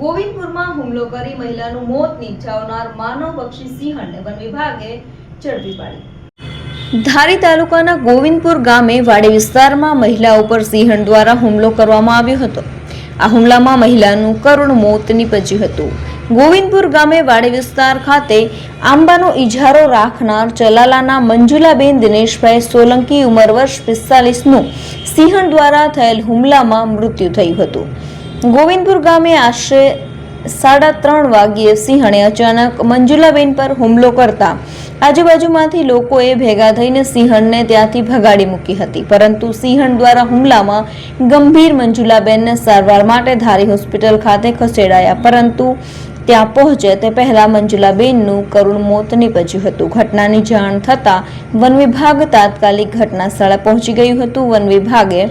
ગોવિંદપુરમાં હુમલો કરી મહિલાનું મોત નિપજાવનાર માનવબક્ષી સિંહણને વન વિભાગે ઝડપી પાડી. ધારી તાલુકાના ગોવિંદપુર ગામે વાડી વિસ્તારમાં મહિલા ઉપર સિંહણ દ્વારા હુમલો કરવામાં આવ્યો હતો. આ હુમલામાં મહિલાનું કરુણ મોત નીપજ્યું હતું. ગોવિંદપુર ગામે વાડી વિસ્તાર ખાતે આંબાનો ઇજારો રાખનાર ચલાલાના મંજુલાબેન દિનેશભાઈ સોલંકી ઉંમર વર્ષ પિસ્તાલીસનું સિંહણ દ્વારા થયેલ હુમલામાં મૃત્યુ થયું હતું. ગોવિંદપુર ગામે આશરે સાડા ત્રણ વાગ્યે સિંહણે અચાનક મંજુલાબેન પર હુમલો કરતા આજુબાજુમાંથી લોકોએ ભેગા થઈને સિંહણને ત્યાંથી ભગાડી મૂકી હતી. પરંતુ સિંહણ દ્વારા હુમલામાં ગંભીર મંજુલાબેનને સારવાર માટે ધારી હોસ્પિટલ ખાતે ખસેડાયા. પરંતુ ત્યાં પહોંચે તે પહેલા મંજુલાબેનનું કરુણ મોત નીપજ્યું હતું. ઘટનાની જાણ થતાં વન વિભાગ તાત્કાલિક ઘટના સ્થળે પહોંચી ગયું હતું. વન વિભાગે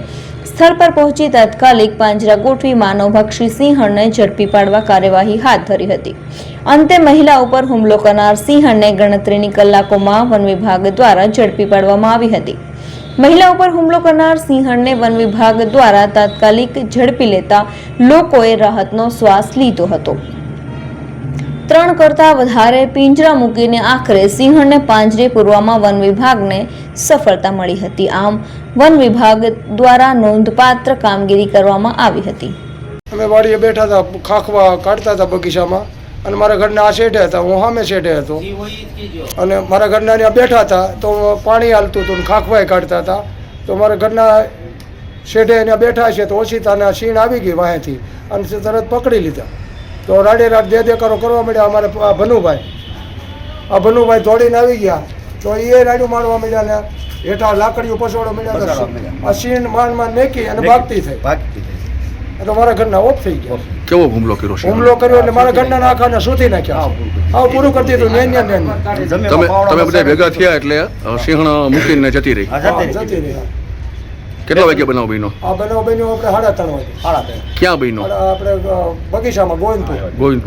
સ્થળ પર પહોંચી તાત્કાલિક પાંજરા ગોઠવી માનવભક્ષી સિંહણને ઝડપી પાડવા કાર્યવાહી હાથ ધરી હતી. અંતે મહિલા ઉપર હુમલો કરનાર સિંહણને ગણતરીની કલાકોમાં વન વિભાગ દ્વારા ઝડપી પાડવામાં આવી હતી. મહિલા ઉપર હુમલો કરનાર સિંહણને વન વિભાગ દ્વારા તાત્કાલિક ઝડપી લેતા લોકોએ રાહતનો શ્વાસ લીધો હતો. ત્રણ કરતાં વધારે પિંજરા મૂકીને આખરે સિંહણને પાંજરે પૂરવામાં વન વિભાગને સફળતા મળી હતી. આમ વન વિભાગ દ્વારા નોંધપાત્ર કામગીરી કરવામાં આવી હતી. અમે વાડીએ બેઠા હતા, ખાખવા કાઢતા હતા બગીચામાં. અને મારા ઘરના આ શેઠે હતા, હું સામે શેઠે હતો. અને મારા ઘરના ત્યાં બેઠા હતા, તો પાણી હાલતું હતું ખાખવાય કાઢતા હતા. તો મારા ઘરના શેઠે એને બેઠા છે, તો ઓછીતાના સીણ આવી ગઈ વાહેથી. અને તરત પકડી લીધા. તો રાડે રાડ દે દેકારો કરવા મળ્યા અમારે ભનુભાઈ. આ ભનુભાઈ દોડીને આવી ગયા. તો એ રાડ્યું મારવા મળ્યા ને હેઠા લાકડીઓ પસોડો મળ્યા આ સીણ માનમાં નેકી અને ભાગતી થઈ. ભાગતી તો મારા ઘરના ઓફ થઈ ગયા. કેવો હુમલો કર્યો છે? હુમલો કર્યો એટલે મારા ઘરના નાખાને શોધી નાખ્યા. હા પૂરું કરતી દીધું. નેન નેન નેન તમે તમે બધા ભેગા થયા એટલે સિંહણ મૂકીને જતી રહી. હા, જતી રહી. કેટલા વાગે બનાવ બન્યો? આ બનાવ બન્યો આપણે સાડા ત્રણ વાગે. સાડા ત્રણ. ક્યાં બન્યો? આપણે બગીચામાં ગોવિંદપુર. ગોવિંદપુર.